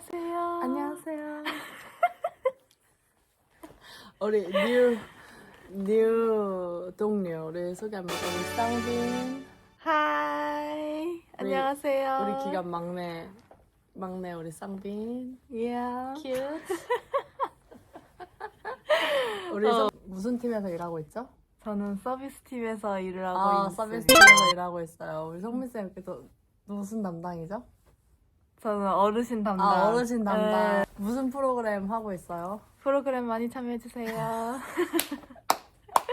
안녕하세요. 안녕하세요. 우리 뉴, 뉴 동료를 소개합니다. 우리 쌍빈. 하이. 안녕하세요. 우리 기간 막내, 막내 우리 쌍빈. Yeah. 큐트. 우리 어. 저 무슨 팀에서 일하고 있죠? 저는 서비스 팀에서 일을 하고 아, 있습니다. 서비스 팀에서 일하고 있어요. 우리 성민쌤, 또 무슨 담당이죠? 저는 어르신 담당. 아, 어르신 담당. 네. 무슨 프로그램 하고 있어요? 프로그램 많이 참여해주세요.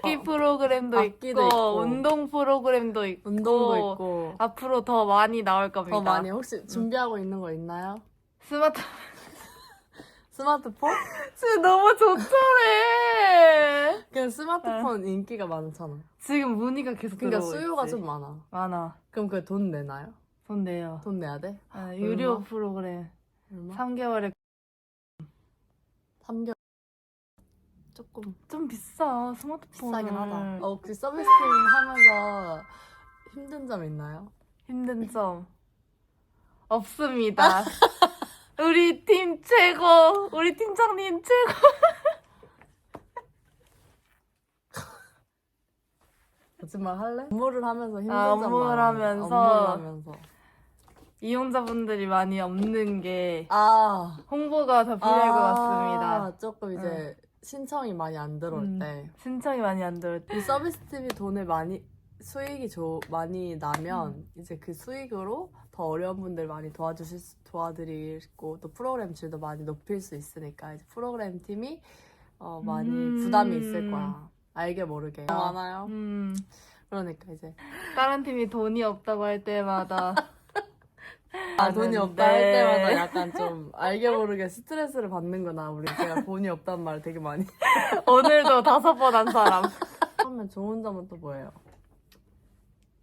악기 프로그램도 악기도 있고, 있고. 운동 프로그램도 있고, 운동도 있고. 앞으로 더 많이 나올 겁니다. 더 많이 혹시 준비하고 있는 거 있나요? 스마트 스마트폰? 진짜 너무 좋더래. 그냥 스마트폰 인기가 많잖아. 지금 문의가 계속 그러니까 들어오고 수요가 있지. 좀 많아. 많아. 그럼 그 돈 내나요? 돈 내요. 돈 내야 돼? 아, 유료 얼마? 프로그램 얼마? 3개월에 3개월. 조금 좀 비싸 스마트폰 비싸긴 하다. 어, 혹시 서비스 팀 하면서 힘든 점 있나요? 힘든 점 없습니다. 우리 팀 최고, 우리 팀장님 최고. 거짓말 할래? 업무를 하면서 힘든 아, 점 업무를 많아요. 하면서. 업무를 하면서. 이용자분들이 많이 없는 게 아. 홍보가 더 필요할 것 같습니다. 아, 조금 이제 신청이 많이 안 들어올 음. 때. 신청이 많이 안 들어. 이 서비스 팀이 돈을 많이 수익이 조, 많이 나면 음. 이제 그 수익으로 더 어려운 분들 많이 도와주실 수, 도와드리고 또 프로그램 질도 많이 높일 수 있으니까 이제 프로그램 팀이 어, 많이 음. 부담이 있을 거야. 알게 모르게 많아요. 음, 그러니까 이제 다른 팀이 돈이 없다고 할 때마다 아 돈이. 없다 할 때마다 약간 좀 알게 모르게 스트레스를 받는구나. 우리 제가 돈이 없단 말 되게 많이. 오늘도 다섯 번 한 사람. 하면 좋은 점은 또 뭐예요?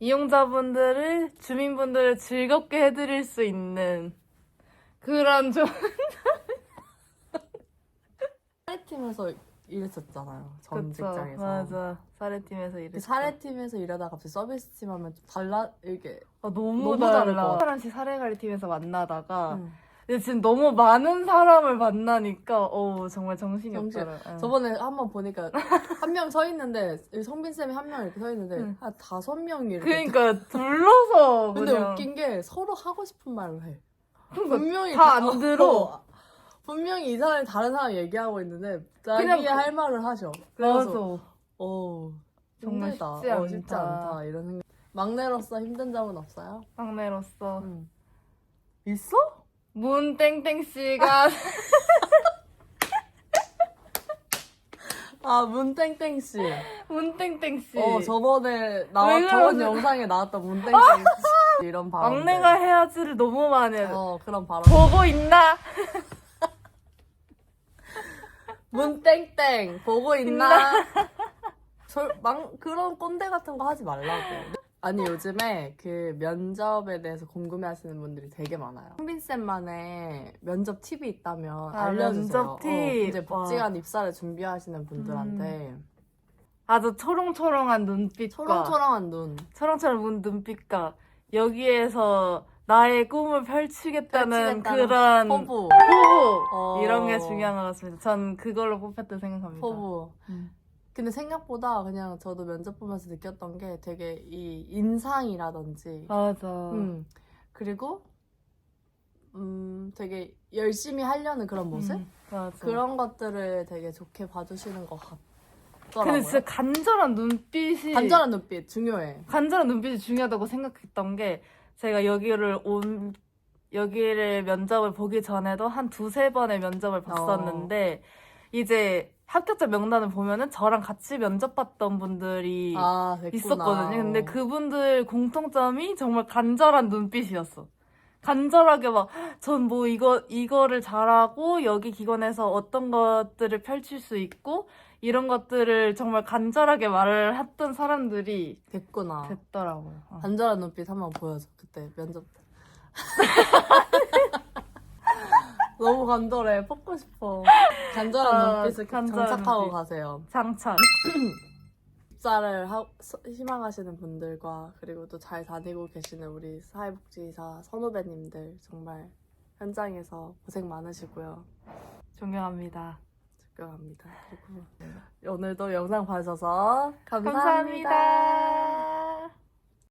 이용자분들을 주민분들을 즐겁게 해드릴 수 있는 그런 좀 사례팀에서 일했었잖아요. 전 그쵸, 직장에서. 맞아 사례팀에서 그 일했어 사례팀에서 일하다가 갑자기 서비스팀 하면 좀 달라 이게 아, 너무, 너무 다를 것 달라 같아. 사람씩 사례관리팀에서 만나다가 음. 근데 지금 너무 많은 사람을 만나니까 어 정말 정신이 정신- 없더라 응. 저번에 한번 보니까 한 명 서 있는데 성빈 쌤이 한 명 이렇게 서 있는데 응. 한 다섯 명이 이렇게 그러니까 둘러서 근데 그냥 웃긴 게 서로 하고 싶은 말을 해 그러니까 분명히 다안 다- 들어. 어, 분명히 이 사람이 다른 사람 얘기하고 있는데 자기 그냥 그- 할 말을 하셔 그래서 어 정말 힘들다. 쉽지 어, 쉽지 않다. 않다 이런 생각 막내로서 힘든 점은 없어요? 막내로서 응. 있어? 문땡땡 씨가 아 문땡땡 씨 문땡땡 씨 어 저번에 나왔 왜 저번 그러지? 영상에 나왔던 문땡땡 씨 이런 발언 막내가 해야지를 너무 많이 해. 어 그런 발언 보고 있나? 문땡땡 보고 있나? 절, 망, 그런 꼰대 같은 거 하지 말라고. 아니 요즘에 그 면접에 대해서 궁금해하시는 분들이 되게 많아요. 흥빈 쌤만의 면접 팁이 있다면 아, 알려주세요. 면접 팁. 어, 이제 와. 복지관 입사를 준비하시는 분들한테. 아주 초롱초롱한 눈빛과 초롱초롱한 눈. 초롱초롱한 눈빛과 여기에서 나의 꿈을 펼치겠다는, 펼치겠다는 그런 포부 포부 어. 이런 게 중요한 것 같습니다. 전 그걸로 뽑혔다 생각합니다. 포부 음. 근데 생각보다 그냥 저도 면접 보면서 느꼈던 게 되게 이 인상이라든지 맞아. 음 그리고 음 되게 열심히 하려는 그런 모습 음, 맞아. 그런 것들을 되게 좋게 봐주시는 것 같더라고요. 근데 진짜 간절한 눈빛이 간절한 눈빛 중요해. 간절한 눈빛이 중요하다고 생각했던 게 제가 여기를 온 여기를 면접을 보기 전에도 한 두세 번의 면접을 봤었는데 이제 합격자 명단을 보면은 저랑 같이 면접 봤던 분들이 아 됐구나. 있었거든요. 근데 그분들 공통점이 정말 간절한 눈빛이었어. 간절하게 막, 전 뭐 이거, 이거를 잘하고 여기 기관에서 어떤 것들을 펼칠 수 있고 이런 것들을 정말 간절하게 말을 했던 사람들이 됐구나. 됐더라고요. 어. 간절한 눈빛 한번 보여줘. 그때 면접 때. 너무 간절해. 뽑고 싶어. 간절한 아, 눈빛을 간절한 장착하고 눈빛. 가세요. 장착. 입사를 하, 서- 희망하시는 분들과 그리고 또 잘 다니고 계시는 우리 사회복지사 선후배님들 정말 현장에서 고생 많으시고요. 존경합니다. 존경합니다. 그리고 오늘도 영상 봐주셔서 감사합니다. 감사합니다.